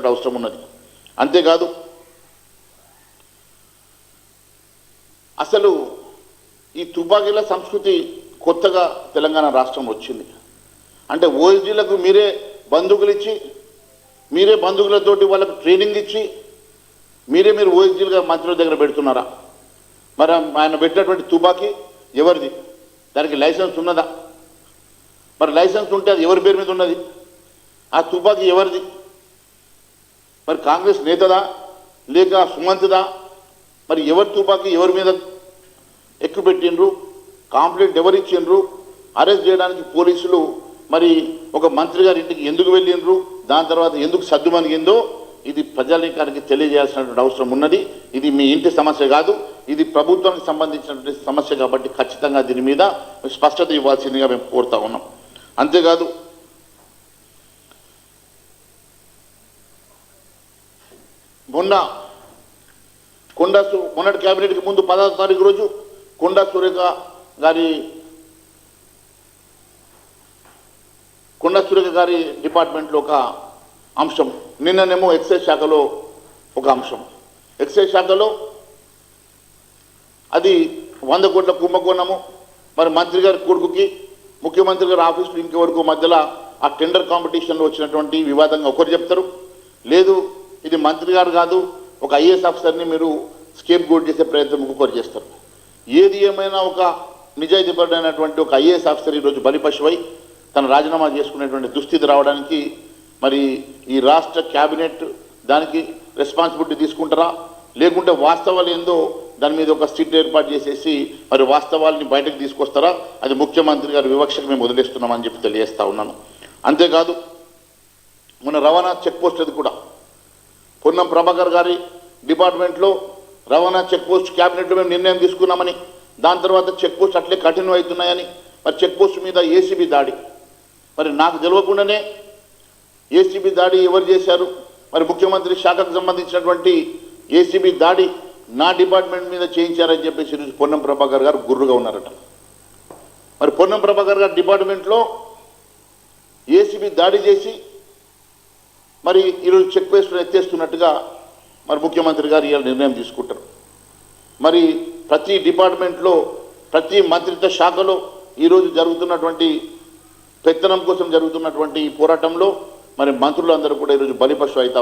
తెలియజేయాల్సిన అవసరం ఉన్నది. అంతేకాదు అసలు ఈ తుపాకీల సంస్కృతి కొత్తగా తెలంగాణ రాష్ట్రం వచ్చింది. అంటే ఓఎస్డీలకు మీరే బంధువులు ఇచ్చి మీరే బంధువులతోటి వాళ్ళకు ట్రైనింగ్ ఇచ్చి మీరే మీరు ఓఎస్డీలుగా మంత్రుల దగ్గర పెడుతున్నారా? మరి ఆయన పెట్టినటువంటి తుపాకీ ఎవరిది? దానికి లైసెన్స్ ఉన్నదా? మరి లైసెన్స్ ఉంటే అది ఎవరి పేరు మీద ఉన్నది? ఆ తుపాకీ ఎవరిది? మరి కాంగ్రెస్ నేతదా? లేక సుమంత్దా మరి ఎవరి తుపాకి ఎవరి మీద ఎక్కువ పెట్టిండ్రు? కాంప్లైంట్ ఎవరిచ్చిండ్రు అరెస్ట్ చేయడానికి పోలీసులు మరి ఒక మంత్రి గారి ఇంటికి ఎందుకు వెళ్ళిండ్రు? దాని తర్వాత ఎందుకు సర్దుమణిగిందో ఇది ప్రజానీకానికి తెలియజేయాల్సినటువంటి అవసరం ఉన్నది. ఇది మీ ఇంటి సమస్య కాదు. ఇది ప్రభుత్వానికి సంబంధించినటువంటి సమస్య కాబట్టి ఖచ్చితంగా దీని మీద స్పష్టత ఇవ్వాల్సిందిగా మేము కోరుతా ఉన్నాం. అంతేకాదు మొన్న కొండా మొన్నటి క్యాబినెట్కి ముందు పదహారు తారీఖు రోజు కొండా సురేఖ గారి కొండా సురేఖ గారి డిపార్ట్మెంట్లో ఒక అంశం. నిన్ననేమో ఎక్సైజ్ శాఖలో ఒక అంశం. ఎక్సైజ్ శాఖలో అది వంద కోట్ల కుంభకోణము. మరి మంత్రి గారి కొడుకుకి ముఖ్యమంత్రి గారి ఆఫీసులు ఇంకెవరకు మధ్యలో ఆ టెండర్ కాంపిటీషన్లో వచ్చినటువంటి వివాదంగా ఒకరు చెప్తారు. లేదు ఇది మంత్రి గారు కాదు ఒక ఐఏఎస్ ఆఫీసర్ని మీరు స్కేప్ గోట్ చేసే ప్రయత్నం ఇంకొకరు చేస్తారు. ఏది ఏమైనా ఒక నిజాయితీపరుడైనటువంటి ఒక ఐఏఎస్ ఆఫీసర్ ఈరోజు బలిపశువై తను రాజీనామా చేసుకునేటువంటి దుస్థితి రావడానికి మరి ఈ రాష్ట్ర క్యాబినెట్ దానికి రెస్పాన్సిబిలిటీ తీసుకుంటారా? లేకుంటే వాస్తవాలు ఏందో దాని మీద ఒక సిట్ ఏర్పాటు చేసేసి మరి వాస్తవాలని బయటకు తీసుకొస్తారా? అది ముఖ్యమంత్రి గారి వివక్షకు మేము వదిలేస్తున్నామని చెప్పి తెలియజేస్తా ఉన్నాను. అంతేకాదు మన రవాణా చెక్ పోస్ట్ అది కూడా పొన్నం ప్రభాకర్ గారి డిపార్ట్మెంట్లో రవాణా చెక్ పోస్ట్ క్యాబినెట్లో మేము నిర్ణయం తీసుకున్నామని దాని తర్వాత చెక్ పోస్ట్ అట్లే కఠినం అవుతున్నాయని మరి చెక్ పోస్ట్ మీద ఏసీబీ దాడి. మరి నాకు తెలియకుండానే ఏసీబీ దాడి ఎవరు చేశారు? మరి ముఖ్యమంత్రి శాఖకు సంబంధించినటువంటి ఏసీబీ దాడి నా డిపార్ట్మెంట్ మీద చేయించారని చెప్పేసి ఈరోజు పొన్నం ప్రభాకర్ గారు గుర్రుగా ఉన్నారట. మరి పొన్నం ప్రభాకర్ గారి డిపార్ట్మెంట్లో ఏసీబీ దాడి చేసి మరి ఈరోజు చెక్ వేసుకుని ఎత్తేస్తున్నట్టుగా మరి ముఖ్యమంత్రి గారు ఇలా నిర్ణయం తీసుకుంటారు. మరి ప్రతి డిపార్ట్మెంట్లో ప్రతి మంత్రిత్వ శాఖలో ఈరోజు జరుగుతున్నటువంటి పెత్తనం కోసం జరుగుతున్నటువంటి ఈ పోరాటంలో మరి మంత్రులందరూ కూడా ఈరోజు బలిపశు అవుతా